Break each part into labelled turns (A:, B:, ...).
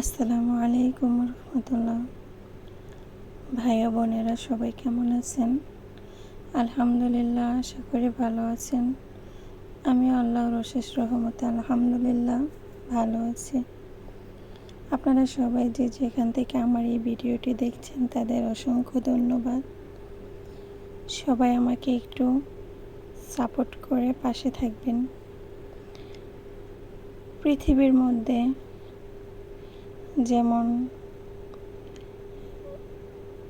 A: আসসালামু আলাইকুম রহমতুল্লাহ। ভাই বোনেরা সবাই কেমন আছেন? আলহামদুলিল্লাহ, আশা করি ভালো আছেন। আমি আল্লাহর অশেষ রহমতে আলহামদুলিল্লাহ ভালো আছি। আপনারা সবাই যে যেখান থেকে আমার এই ভিডিওটি দেখছেন, তাদের অসংখ্য ধন্যবাদ। সবাই আমাকে একটু সাপোর্ট করে পাশে থাকবেন। পৃথিবীর মধ্যে যেমন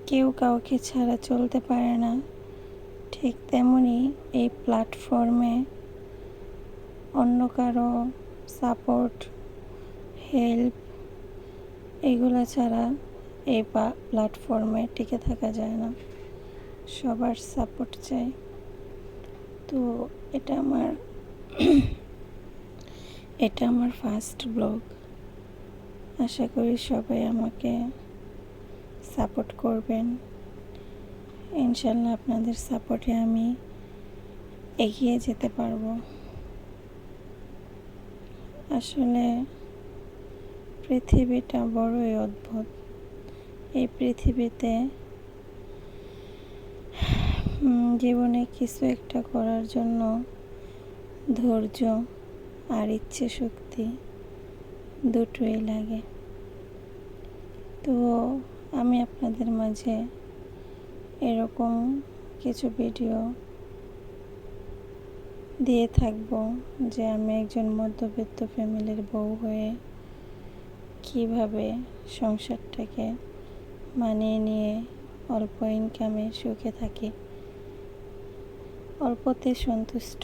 A: কেউ কাউকে ছাড়া চলতে পারে না, ঠিক তেমনি এই প্ল্যাটফর্মে অন্য কারও সাপোর্ট হেল্প এগুলো ছাড়া এই প্ল্যাটফর্মে টিকে থাকা যায় না। সবার সাপোর্ট চাই। তো এটা আমার এটা আমার ফার্স্ট ব্লগ আশা করি সবাই আমাকে সাপোর্ট করবেন। ইনশাল্লাহ আপনাদের সাপোর্টে আমি এগিয়ে যেতে পারব। আসলে পৃথিবীটা বড়ই অদ্ভুত। এই পৃথিবীতে জীবনে কিছু একটা করার জন্য ধৈর্য আর ইচ্ছে শক্তি দুটোই লাগে। তো আমি আপনাদের মাঝে এরকম কিছু ভিডিও দিয়ে থাকব যে আমি একজন মধ্যবিত্ত ফ্যামিলির বউ হয়ে কীভাবে সংসারটাকে মানিয়ে নিয়ে অল্প ইনকামে সুখে থাকি। অল্পতে সন্তুষ্ট।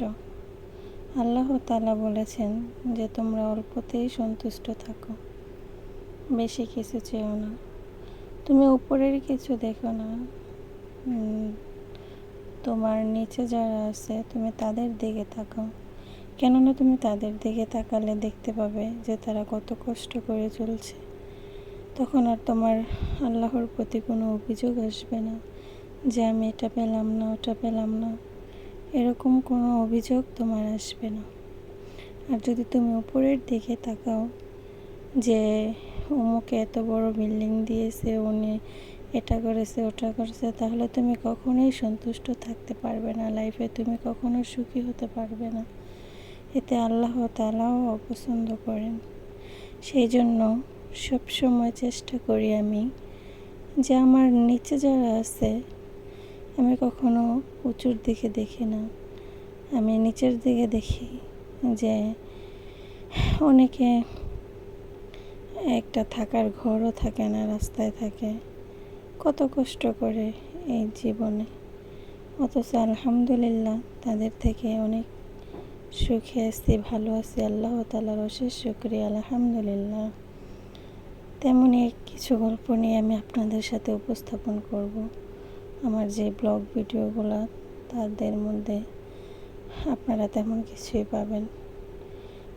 A: আল্লাহ তালা বলেছেন যে, তোমরা অল্পতেই সন্তুষ্ট থাকো। বেশি কিছু চেও না। তুমি উপরের কিছু দেখো না। তোমার নিচে যারা আছে, তুমি তাদের দিকে তাকাও। কেননা তুমি তাদের দিকে তাকালে দেখতে পাবে যে, তারা কত কষ্ট করে চলছে। তখন আর তোমার আল্লাহর প্রতি কোনো অভিযোগ আসবে না যে, আমি এটা পেলাম না, ওটা পেলাম না। এরকম কোনো অভিযোগ তোমার আসবে না। আর যদি তুমি উপরের দিকে তাকাও যে অমুকে এত বড় বিল্ডিং দিয়েছে, উনি এটা করেছে, ওটা করেছে, তাহলে তুমি কখনোই সন্তুষ্ট থাকতে পারবে না লাইফে তুমি কখনো সুখী হতে পারবে না। এতে আল্লাহ তালাও অপছন্দ করেন। সেই জন্য সবসময় চেষ্টা করি আমি যে আমার নিচে যারা আছে আমি কখনো উঁচুর দিকে দেখি না। আমি নিচের দিকে দেখি যে অনেকে একটা থাকার ঘরও থাকে না, রাস্তায় থাকে। কত কষ্ট করে এই জীবনে। অথচ আলহামদুলিল্লাহ তাদের থেকে অনেক সুখে আছি, ভালো আছি, আল্লাহ তালার অশেষ শুক্রিয়া আলহামদুলিল্লাহ। তেমনই কিছু গল্প নিয়ে আমি আপনাদের সাথে উপস্থাপন করব। আমার যে ব্লগ ভিডিওগুলো তাদের মধ্যে আপনারা তেমন কিছুই পাবেন।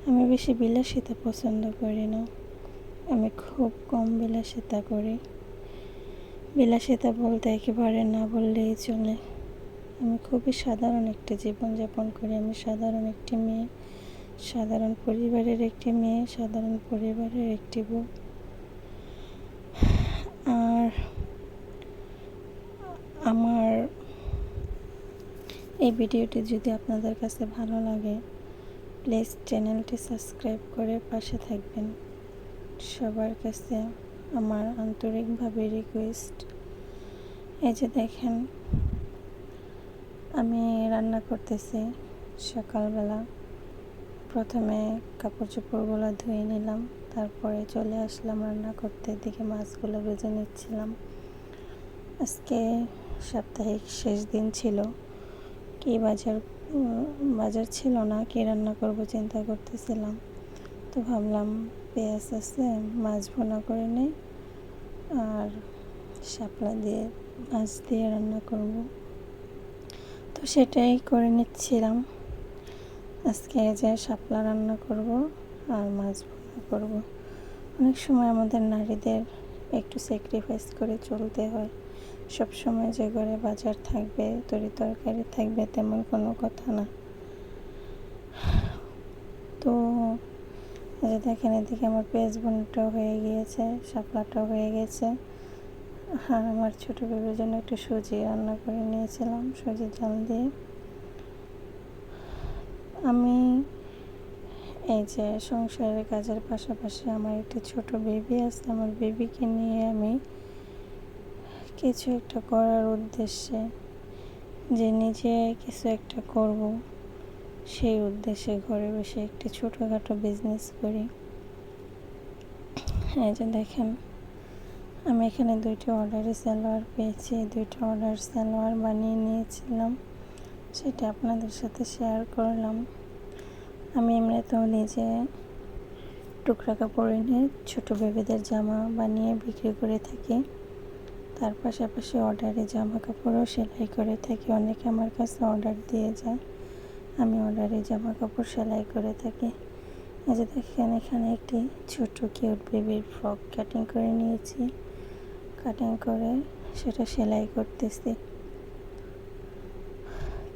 A: আমি বেশি বিলাসিতা পছন্দ করি না। আমি খুব কম বিলাসিতা করি। বিলাসিতা বলতে একেবারে না বললেই চলে। আমি খুবই সাধারণ একটি জীবনযাপন করি। আমি সাধারণ একটি মেয়ে, সাধারণ পরিবারের একটি মেয়ে, সাধারণ পরিবারের একটি বউ আর আমার এই ভিডিওটি যদি আপনাদের কাছে ভালো লাগে, প্লিজ চ্যানেলটি সাবস্ক্রাইব করে পাশে থাকবেন। সবার কাছে আমার আন্তরিকভাবে রিকোয়েস্ট এই যে দেখেন, আমি রান্না করতেছি সকালবেলা। প্রথমে কাপড় চোপড়গুলো ধুয়ে নিলাম, তারপরে চলে আসলাম রান্না করতে দিকে মাছগুলো ভেজে নিচ্ছিলাম। আজকে সাপ্তাহিক শেষ দিন ছিল। কি বাজার বাজার ছিল না, কি রান্না করব চিন্তা করতেছিলাম। তো ভাবলাম পেঁয়াজ আছে, মাছ ভোনা করে নেই, আর শাপলা দিয়ে, মাছ দিয়ে রান্না করব। তো সেটাই করে নিচ্ছিলাম। আজকে যে শাপলা রান্না করব আর মাছ ভোনা করব। অনেক সময় আমাদের নারীদের একটু স্যাক্রিফাইস করে চলতে হয়। সব সময় যে ঘরে বাজার থাকবে, তরি তরকারি থাকবে তেমন কোনো কথা না। তো যে দেখেন এদিকে আমার পেঁয়াজ বোনটাও হয়ে গিয়েছে শাপলাটাও হয়ে গেছে। আর আমার ছোটো বেবির জন্য একটু সুজি রান্না করে নিয়েছিলাম সুজি জাল দিয়ে। আমি এই যে সংসারের কাজের পাশাপাশি আমার একটি ছোট বেবি আছে, আমার বেবিকে নিয়ে আমি কিছু একটা করার উদ্দেশ্যে, যে নিজে কিছু একটা করব, সেই উদ্দেশ্যে ঘরে বসে একটি ছোটোখাটো বিজনেস করি। এই যে দেখেন, আমি এখানে দুইটি অর্ডারে সালোয়ার পেয়েছি দুইটা অর্ডার সালোয়ার বানিয়ে নিয়েছিলাম, সেটা আপনাদের সাথে শেয়ার করলাম। আমি এমনিতেও নিজে টুকরা কাপড় এনে ছোটো বেবিদের জামা বানিয়ে বিক্রি করে থাকি। তার পাশাপাশি অর্ডারে জামা কাপড়ও সেলাই করে থাকি। অনেকে আমার কাছে অর্ডার দিয়ে যায়, আমি অর্ডারে জামা কাপড় সেলাই করে থাকি। এই যে দেখেন, এখানে একটি ছোট কিউট বেবির ফ্রক কাটিং করে নিয়েছি। কাটিং করে সেটা সেলাই করতেছি।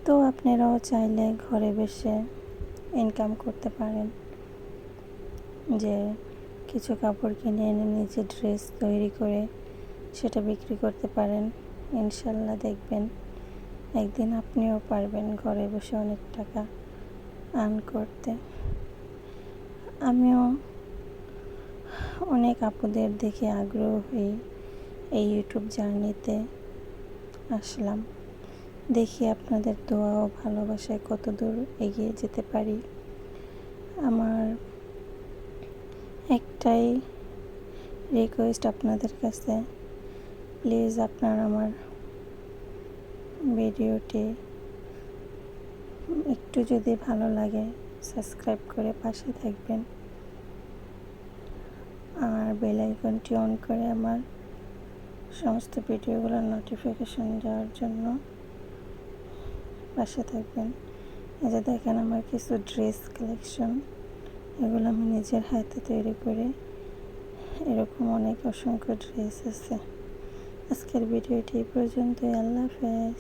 A: তো আপনারাও চাইলে ঘরে বসে ইনকাম করতে পারেন। যে কিছু কাপড় কিনে এনে নিজে ড্রেস তৈরি করে সেটা বিক্রি করতে পারেন। ইনশাল্লাহ দেখবেন একদিন আপনিও পারবেন ঘরে বসে অনেক টাকা আর্ন করতে। আমিও অনেক আপুদের দেখে আগ্রহ হয়ে এই ইউটিউব জার্নিতে আসলাম। দেখি আপনাদের দোয়া ও ভালোবাসায় কত দূর এগিয়ে যেতে পারি। আমার একটাই রিকোয়েস্ট আপনাদের কাছে। প্লিজ আপনার আমার ভিডিওটি একটু যদি ভালো লাগে, সাবস্ক্রাইব করে পাশে থাকবেন। আর বেল আইকনটি অন করে আমার সমস্ত ভিডিওগুলোর নোটিফিকেশন যাওয়ার জন্য পাশে থাকবেন। এই যে দেখেন আমার কিছু ড্রেস কালেকশন এগুলো আমি নিজের হাতে তৈরি করে এরকম অনেক অসংখ্য ড্রেস আছে। আজকের ভিডিওটি পর্যন্ত আল্লাহ হাফেজ।